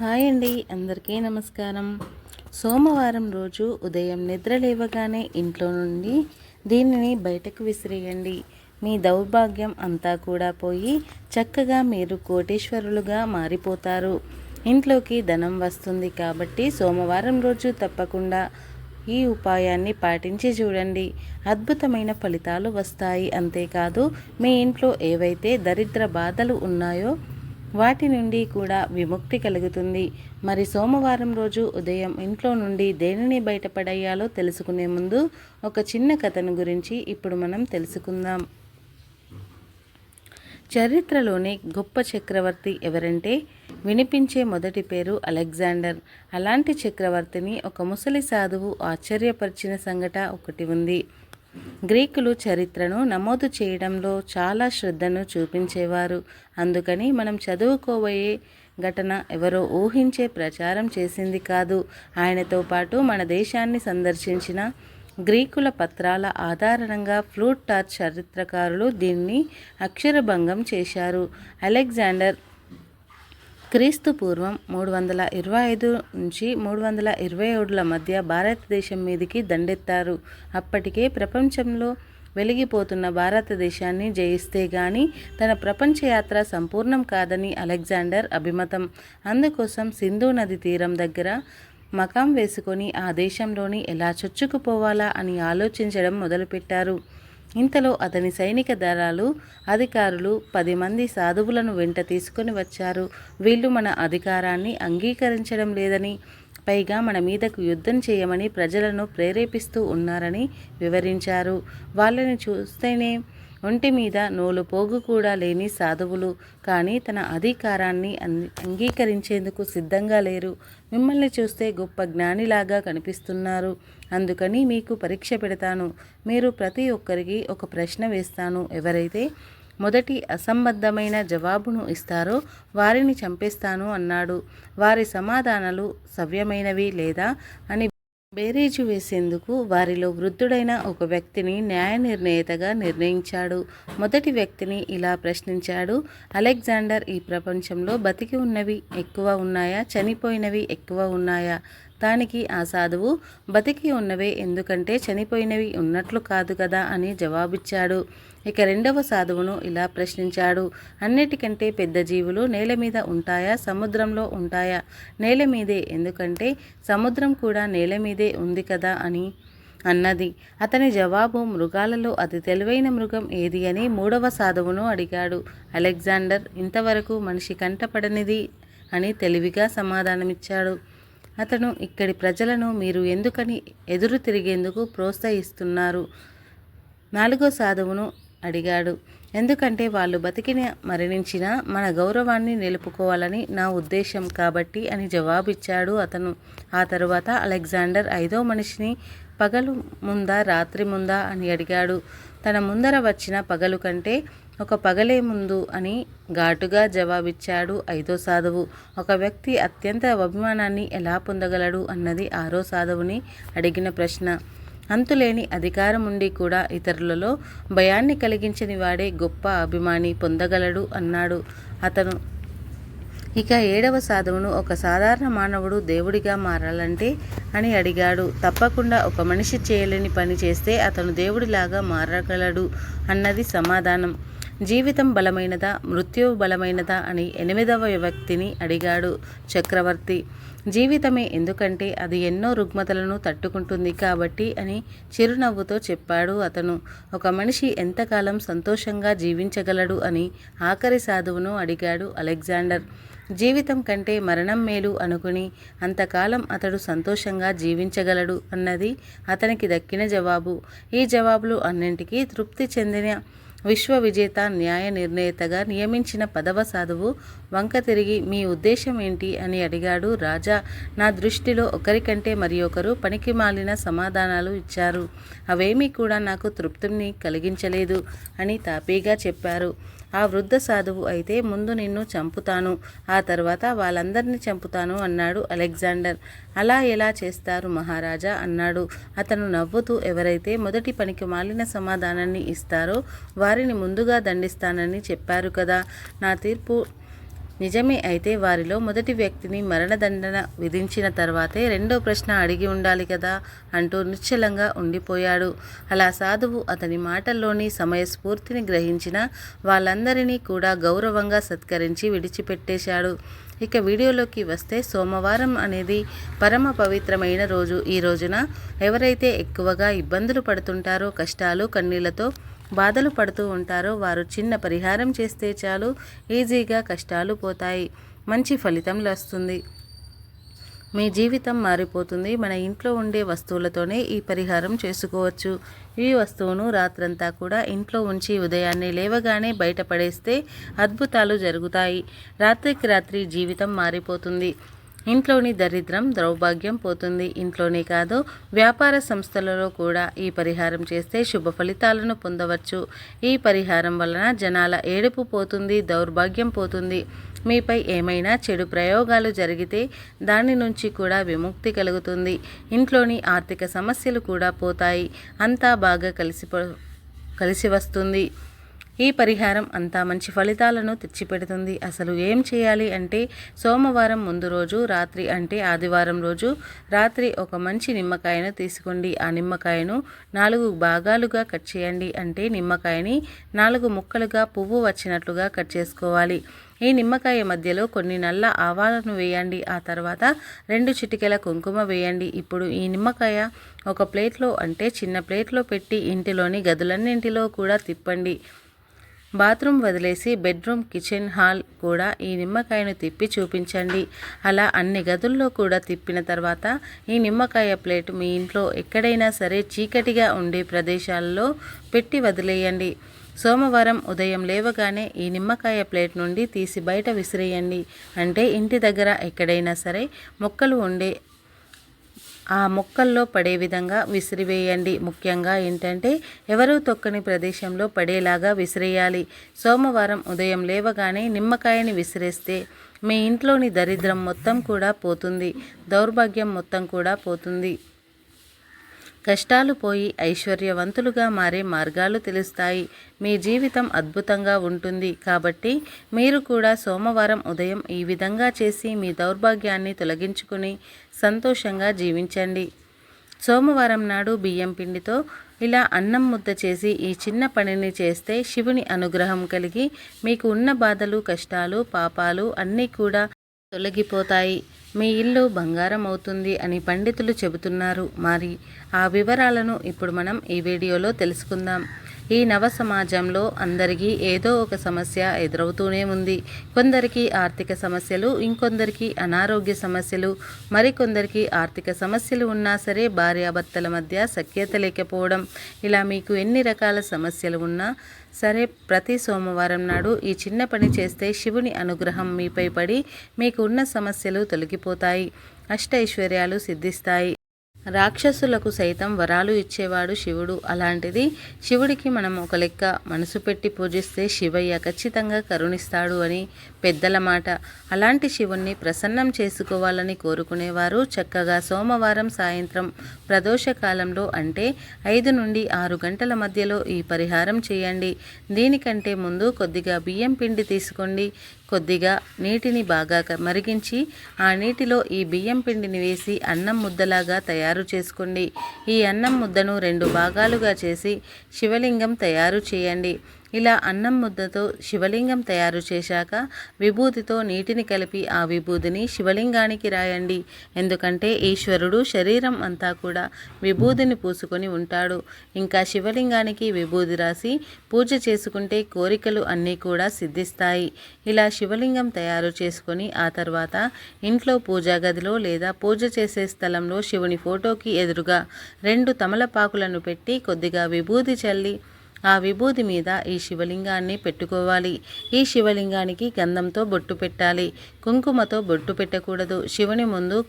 Hi అండి అందరికీ నమస్కారం. సోమవారం రోజు ఉదయం నిద్ర లేవగానే ఇంట్లో నుండి దీనిని బయటకు విసిరేయండి. మీ దౌర్భాగ్యం అంతా కూడా పోయి చక్కగా మీరు కోటేశ్వరులుగా మారిపోతారు. ఇంట్లోకి ధనం వస్తుంది కాబట్టి సోమవారం రోజు తప్పకుండా ఈ ఉపాయాన్ని పాటించి చూడండి. అద్భుతమైన ఫలితాలు వస్తాయి. అంతేకాదు మీ ఇంట్లో ఏవైతే దరిద్ర బాధలు ఉన్నాయో వాటి నుండి కూడా విముక్తి కలుగుతుంది. మరి సోమవారం రోజు ఉదయం ఇంట్లో నుండి దేనిని బయటపడేయాలో తెలుసుకునే ముందు ఒక చిన్న కథను గురించి ఇప్పుడు మనం తెలుసుకుందాం. చరిత్రలోని గొప్ప చక్రవర్తి ఎవరంటే వినిపించే మొదటి పేరు అలెగ్జాండర్. అలాంటి చక్రవర్తిని ఒక ముసలి సాధువు ఆశ్చర్యపరిచిన సంఘట ఒకటి ఉంది. గ్రీకులు చరిత్రను నమోదు చేయడంలో చాలా శ్రద్ధను చూపించేవారు. అందుకని మనం చదువుకోబోయే ఘటన ఎవరో ఊహించే ప్రచారం చేసింది కాదు. ఆయనతో పాటు మన దేశాన్ని సందర్శించిన గ్రీకుల పత్రాల ఆధారంగా ఫ్లూట్ టార్చ్ చరిత్రకారులు దీన్ని అక్షరభంగం చేశారు. అలెగ్జాండర్ క్రీస్తు పూర్వం మూడు వందల ఇరవై ఐదు నుంచి మూడు వందల ఇరవై ఏడుల మధ్య భారతదేశం మీదికి దండెత్తారు. అప్పటికే ప్రపంచంలో వెలిగిపోతున్న భారతదేశాన్ని జయిస్తే గాని తన ప్రపంచ యాత్ర సంపూర్ణం కాదని అలెగ్జాండర్ అభిమతం. అందుకోసం సింధు నది తీరం దగ్గర మకాం వేసుకొని ఆ దేశంలోని ఎలా చొచ్చుకుపోవాలా అని ఆలోచించడం మొదలుపెట్టారు. ఇంతలో అతని సైనిక దళాలు అధికారులు పది మంది సాధువులను వెంట తీసుకొని వచ్చారు. వీళ్ళు మన అధికారాన్ని అంగీకరించడం లేదని పైగా మన మీదకు యుద్ధం చేయమని ప్రజలను ప్రేరేపిస్తూ ఉన్నారని వివరించారు. వాళ్ళని చూస్తేనే ఒంటి మీద నోలు పోగు కూడా లేని సాధువులు. కానీ తన అధికారాన్ని అంగీకరించేందుకు సిద్ధంగా లేరు. మిమ్మల్ని చూస్తే గొప్ప జ్ఞానిలాగా కనిపిస్తున్నారు. అందుకని మీకు పరీక్ష పెడతాను. మీరు ప్రతి ఒక్కరికి ఒక ప్రశ్న వేస్తాను. ఎవరైతే మొదటి అసంబద్ధమైన జవాబును ఇస్తారో వారిని చంపేస్తాను అన్నాడు. వారి సమాధానాలు సవ్యమైనవి లేదా అని బేరీజు వేసేందుకు వారిలో వృద్ధుడైన ఒక వ్యక్తిని న్యాయ నిర్ణేతగా నిర్ణయించాడు. మొదటి వ్యక్తిని ఇలా ప్రశ్నించాడు. అలెగ్జాండర్ ఈ ప్రపంచంలో బతికి ఉన్నవి ఎక్కువ ఉన్నాయా? చనిపోయినవి ఎక్కువ ఉన్నాయా? దానికి ఆ సాధువు బతికి ఉన్నవే ఎందుకంటే చనిపోయినవి ఉన్నట్లు కాదు కదా అని జవాబిచ్చాడు. ఇక రెండవ సాధువును ఇలా ప్రశ్నించాడు. అన్నిటికంటే పెద్ద జీవులు నేల మీద ఉంటాయా? సముద్రంలో ఉంటాయా? నేల మీదే. ఎందుకంటే సముద్రం కూడా నేల మీదే ఉంది కదా అని అన్నది. అతని జవాబు మృగాలలో అతి తెలివైన మృగం ఏది అని మూడవ సాధువును అడిగాడు. అలెగ్జాండర్ ఇంతవరకు మనిషి కంటపడనిది అని తెలివిగా సమాధానమిచ్చాడు. అతను ఇక్కడి ప్రజలను మీరు ఎందుకని ఎదురు తిరిగేందుకు ప్రోత్సహిస్తున్నారు? నాలుగో సాధువును అడిగాడు. ఎందుకంటే వాళ్ళు బతికిన మరణించిన మన గౌరవాన్ని నిలుపుకోవాలని నా ఉద్దేశం కాబట్టి అని జవాబిచ్చాడు అతను. ఆ తరువాత అలెగ్జాండర్ ఐదో మనిషిని పగలు ముందా రాత్రి ముందా అని అడిగాడు. తన ముందర వచ్చిన పగలు కంటే ఒక పగలే ముందు అని ఘాటుగా జవాబిచ్చాడు ఐదో సాధువు. ఒక వ్యక్తి అత్యంత అభిమానాన్ని ఎలా పొందగలడు అన్నది ఆరో సాధువుని అడిగిన ప్రశ్న. అంతులేని అధికారం ఉండి కూడా ఇతరులలో భయాన్ని కలిగించని వాడే గొప్ప అభిమాని పొందగలడు అన్నాడు అతను. ఇక ఏడవ సాధువును ఒక సాధారణ మానవుడు దేవుడిగా మారాలంటే అని అడిగాడు. తప్పకుండా ఒక మనిషి చేయలేని పని చేస్తే అతను దేవుడిలాగా మారగలడు అన్నది సమాధానం. జీవితం బలమైనదా మృత్యువు బలమైనదా అని ఎనిమిదవ వ్యక్తిని అడిగాడు చక్రవర్తి. జీవితమే ఎందుకంటే అది ఎన్నో రుగ్మతలను తట్టుకుంటుంది కాబట్టి అని చిరునవ్వుతో చెప్పాడు అతను. ఒక మనిషి ఎంతకాలం సంతోషంగా జీవించగలడు అని ఆఖరి సాధువును అడిగాడు అలెగ్జాండర్. జీవితం కంటే మరణం మేలు అనుకుని అంతకాలం అతడు సంతోషంగా జీవించగలడు అన్నది అతనికి దక్కిన జవాబు. ఈ జవాబులు అన్నింటికీ తృప్తి చెందిన విశ్వ విజేత న్యాయ నిర్ణేతగా నియమించిన పదవ సాధువు వంక తిరిగి మీ ఉద్దేశం ఏంటి అని అడిగాడు రాజా. నా దృష్టిలో ఒకరికంటే మరి ఒకరు పనికి మాలిన సమాధానాలు ఇచ్చారు. అవేమీ కూడా నాకు తృప్తిని కలిగించలేదు అని తాపీగా చెప్పారు. ఆ వృద్ధ సాధువు అయితే ముందు నిన్ను చంపుతాను ఆ తర్వాత వాళ్ళందరినీ చంపుతాను అన్నాడు అలెగ్జాండర్. అలా ఎలా చేస్తారు మహారాజా అన్నాడు. అతను నవ్వుతూ ఎవరైతే మొదటి పనికి మాలిన సమాధానాన్ని ఇస్తారో వారిని ముందుగా దండిస్తానని చెప్పారు కదా. నా తీర్పు నిజమే అయితే వారిలో మొదటి వ్యక్తిని మరణదండన విధించిన తర్వాతే రెండో ప్రశ్న అడిగి ఉండాలి కదా అంటూ నిశ్చలంగా ఉండిపోయాడు. అలా సాధువు అతని మాటల్లోని సమయస్ఫూర్తిని గ్రహించిన వాళ్ళందరినీ కూడా గౌరవంగా సత్కరించి విడిచిపెట్టేశాడు. ఇక వీడియోలోకి వస్తే సోమవారం అనేది పరమ పవిత్రమైన రోజు. ఈ రోజున ఎవరైతే ఎక్కువగా ఇబ్బందులు పడుతుంటారో కష్టాలు కన్నీళ్ళతో బాధలు పడుతూ ఉంటారో వారు చిన్న పరిహారం చేస్తే చాలు ఈజీగా కష్టాలు పోతాయి. మంచి ఫలితం వస్తుంది మీ జీవితం మారిపోతుంది. మన ఇంట్లో ఉండే వస్తువులతోనే ఈ పరిహారం చేసుకోవచ్చు. ఈ వస్తువును రాత్రంతా కూడా ఇంట్లో ఉంచి ఉదయాన్నే లేవగానే బయటపడేస్తే అద్భుతాలు జరుగుతాయి. రాత్రికి రాత్రి జీవితం మారిపోతుంది. ఇంట్లోని దరిద్రం దౌర్భాగ్యం పోతుంది. ఇంట్లోనే కాదు వ్యాపార సంస్థలలో కూడా ఈ పరిహారం చేస్తే శుభ ఫలితాలను పొందవచ్చు. ఈ పరిహారం వలన జనాల ఏడుపు పోతుంది దౌర్భాగ్యం పోతుంది. మీపై ఏమైనా చెడు ప్రయోగాలు జరిగితే దాని నుంచి కూడా విముక్తి కలుగుతుంది. ఇంట్లోని ఆర్థిక సమస్యలు కూడా పోతాయి. అంతా బాగా కలిసి కలిసి వస్తుంది. ఈ పరిహారం అంతా మంచి ఫలితాలను తెచ్చిపెడుతుంది. అసలు ఏం చేయాలి అంటే సోమవారం ముందు రోజు రాత్రి అంటే ఆదివారం రోజు రాత్రి ఒక మంచి నిమ్మకాయను తీసుకోండి. ఆ నిమ్మకాయను నాలుగు భాగాలుగా కట్ చేయండి. అంటే నిమ్మకాయని నాలుగు ముక్కలుగా పువ్వు వచ్చినట్లుగా కట్ చేసుకోవాలి. ఈ నిమ్మకాయ మధ్యలో కొన్ని నల్ల ఆవాలను వేయండి. ఆ తర్వాత రెండు చిటికెల కుంకుమ వేయండి. ఇప్పుడు ఈ నిమ్మకాయ ఒక ప్లేట్లో అంటే చిన్న ప్లేట్లో పెట్టి ఇంటిలోని గదులన్నింటిలో కూడా తిప్పండి. బాత్రూమ్ వదిలేసి బెడ్రూమ్ కిచెన్ హాల్ కూడా ఈ నిమ్మకాయను తిప్పి చూపించండి. అలా అన్ని గదుల్లో కూడా తిప్పిన తర్వాత ఈ నిమ్మకాయ ప్లేట్ మీ ఇంట్లో ఎక్కడైనా సరే చీకటిగా ఉండే ప్రదేశాల్లో పెట్టి వదిలేయండి. సోమవారం ఉదయం లేవగానే ఈ నిమ్మకాయ ప్లేట్ నుండి తీసి బయట విసిరేయండి. అంటే ఇంటి దగ్గర ఎక్కడైనా సరే మొక్కలు ఉండే ఆ మొక్కల్లో పడే విధంగా విసిరివేయండి. ముఖ్యంగా ఏంటంటే ఎవరూ తొక్కని ప్రదేశంలో పడేలాగా విసిరేయాలి. సోమవారం ఉదయం లేవగానే నిమ్మకాయని విసిరేస్తే మీ ఇంట్లోని దరిద్రం మొత్తం కూడా పోతుంది. దౌర్భాగ్యం మొత్తం కూడా పోతుంది. కష్టాలు పోయి ఐశ్వర్యవంతులుగా మారే మార్గాలు తెలుస్తాయి. మీ జీవితం అద్భుతంగా ఉంటుంది కాబట్టి మీరు కూడా సోమవారం ఉదయం ఈ విధంగా చేసి మీ దౌర్భాగ్యాన్ని తొలగించుకుని సంతోషంగా జీవించండి. సోమవారం నాడు బియ్యం పిండితో ఇలా అన్నం ముద్ద చేసి ఈ చిన్న పనిని చేస్తే శివుని అనుగ్రహం కలిగి మీకు ఉన్న బాధలు కష్టాలు పాపాలు అన్నీ కూడా తొలగిపోతాయి. మీ ఇల్లు బంగారం అవుతుంది అని పండితులు చెబుతున్నారు. మరి ఆ వివరాలను ఇప్పుడు మనం ఈ వీడియోలో తెలుసుకుందాం. ఈ నవ సమాజంలో అందరికీ ఏదో ఒక సమస్య ఎదురవుతూనే ఉంది. కొందరికి ఆర్థిక సమస్యలు ఇంకొందరికి అనారోగ్య సమస్యలు మరికొందరికి ఆర్థిక సమస్యలు ఉన్నా సరే భార్యాభర్తల మధ్య సఖ్యత లేకపోవడం. ఇలా మీకు ఎన్ని రకాల సమస్యలు ఉన్నా సరే ప్రతి సోమవారం నాడు ఈ చిన్న పని చేస్తే శివుని అనుగ్రహం మీపై పడి మీకు ఉన్న సమస్యలు తొలగిపోతాయి. అష్టైశ్వర్యాలు సిద్ధిస్తాయి. రాక్షసులకు సైతం వరాలు ఇచ్చేవాడు శివుడు. అలాంటిది శివుడికి మనం ఒక లెక్క మనసు పెట్టి పూజిస్తే శివయ్య ఖచ్చితంగా కరుణిస్తాడు అని పెద్దల మాట. అలాంటి శివుణ్ణి ప్రసన్నం చేసుకోవాలని కోరుకునేవారు చక్కగా సోమవారం సాయంత్రం ప్రదోష కాలంలో అంటే ఐదు నుండి ఆరు గంటల మధ్యలో ఈ పరిహారం చేయండి. దీనికంటే ముందు కొద్దిగా బియ్యం పిండి తీసుకోండి. కొద్దిగా నీటిని బాగా మరిగించి ఆ నీటిలో ఈ బియ్యం పిండిని వేసి అన్నం ముద్దలాగా తయారు చేసుకోండి. ఈ అన్నం ముద్దను రెండు భాగాలుగా చేసి శివలింగం తయారు చేయండి. ఇలా అన్నం ముద్దతో శివలింగం తయారు చేశాక విభూతితో నీటిని కలిపి ఆ విభూతిని శివలింగానికి రాయండి. ఎందుకంటే ఈశ్వరుడు శరీరం అంతా కూడా విభూతిని పూసుకొని ఉంటాడు. ఇంకా శివలింగానికి విభూతి రాసి పూజ చేసుకుంటే కోరికలు అన్నీ కూడా సిద్ధిస్తాయి. ఇలా శివలింగం తయారు చేసుకొని ఆ తర్వాత ఇంట్లో పూజా గదిలో లేదా పూజ చేసే స్థలంలో శివుని ఫోటోకి ఎదురుగా రెండు తమలపాకులను పెట్టి కొద్దిగా విభూతి చల్లి ఆ విభూతి మీద ఈ శివలింగాన్ని పెట్టుకోవాలి. ఈ శివలింగానికి గంధంతో బొట్టు పెట్టాలి. కుంకుమతో బొట్టు పెట్టకూడదు. శివుని ముందు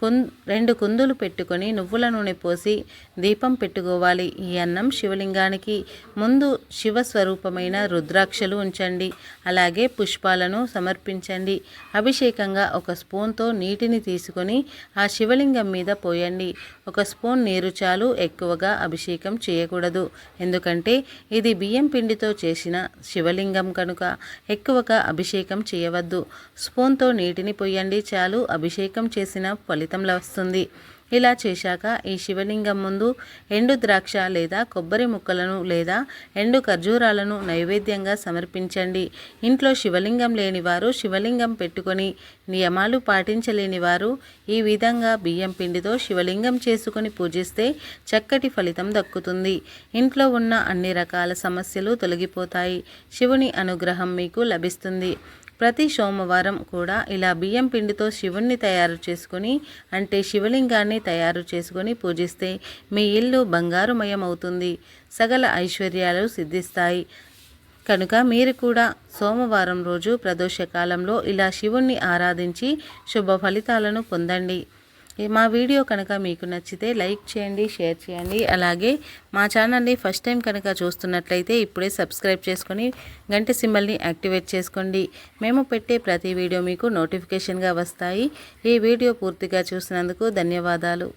కుం రెండు కుందులు పెట్టుకొని నువ్వుల నూనె పోసి దీపం పెట్టుకోవాలి. ఈ అన్నం శివలింగానికి ముందు శివ స్వరూపమైన రుద్రాక్షలు ఉంచండి. అలాగే పుష్పాలను సమర్పించండి. అభిషేకంగా ఒక స్పూన్తో నీటిని తీసుకొని ఆ శివలింగం మీద పోయండి. ఒక స్పూన్ నీరు చాలు ఎక్కువగా అభిషేకం చేయకూడదు. ఎందుకంటే ఇది బియ్యం పిండితో చేసిన శివలింగం కనుక ఎక్కువగా అభిషేకం చేయవద్దు. స్పూన్తో నీటిని పోయండి చాలు. అభిషేకం చేసిన ఫలితం వస్తుంది. ఇలా చేశాక ఈ శివలింగం ముందు ఎండు ద్రాక్ష లేదా కొబ్బరి ముక్కలను లేదా ఎండు ఖర్జూరాలను నైవేద్యంగా సమర్పించండి. ఇంట్లో శివలింగం లేని వారు శివలింగం పెట్టుకొని నియమాలు పాటించలేని వారు ఈ విధంగా బియ్యం పిండితో శివలింగం చేసుకుని పూజిస్తే చక్కటి ఫలితం దక్కుతుంది. ఇంట్లో ఉన్న అన్ని రకాల సమస్యలు తొలగిపోతాయి. శివుని అనుగ్రహం మీకు లభిస్తుంది. ప్రతి సోమవారం కూడా ఇలా బియ్యం పిండితో శివుణ్ణి తయారు చేసుకొని అంటే శివలింగాన్ని తయారు చేసుకొని పూజిస్తే మీ ఇల్లు బంగారుమయం అవుతుంది సగల ఐశ్వర్యాలు సిద్ధిస్తాయి. కనుక మీరు కూడా సోమవారం రోజు ప్రదోష కాలంలో ఇలా శివుణ్ణి ఆరాధించి శుభ ఫలితాలను పొందండి. మా వీడియో కనుక మీకు నచ్చితే లైక్ చేయండి షేర్ చేయండి. అలాగే మా ఛానల్ని ఫస్ట్ టైం కనుక చూస్తున్నట్లయితే ఇప్పుడే సబ్స్క్రైబ్ చేసుకొని గంట సింబల్ని యాక్టివేట్ చేసుకోండి. మేము పెట్టే ప్రతి వీడియో మీకు నోటిఫికేషన్గా వస్తాయి. ఈ వీడియో పూర్తిగా చూసినందుకు ధన్యవాదాలు.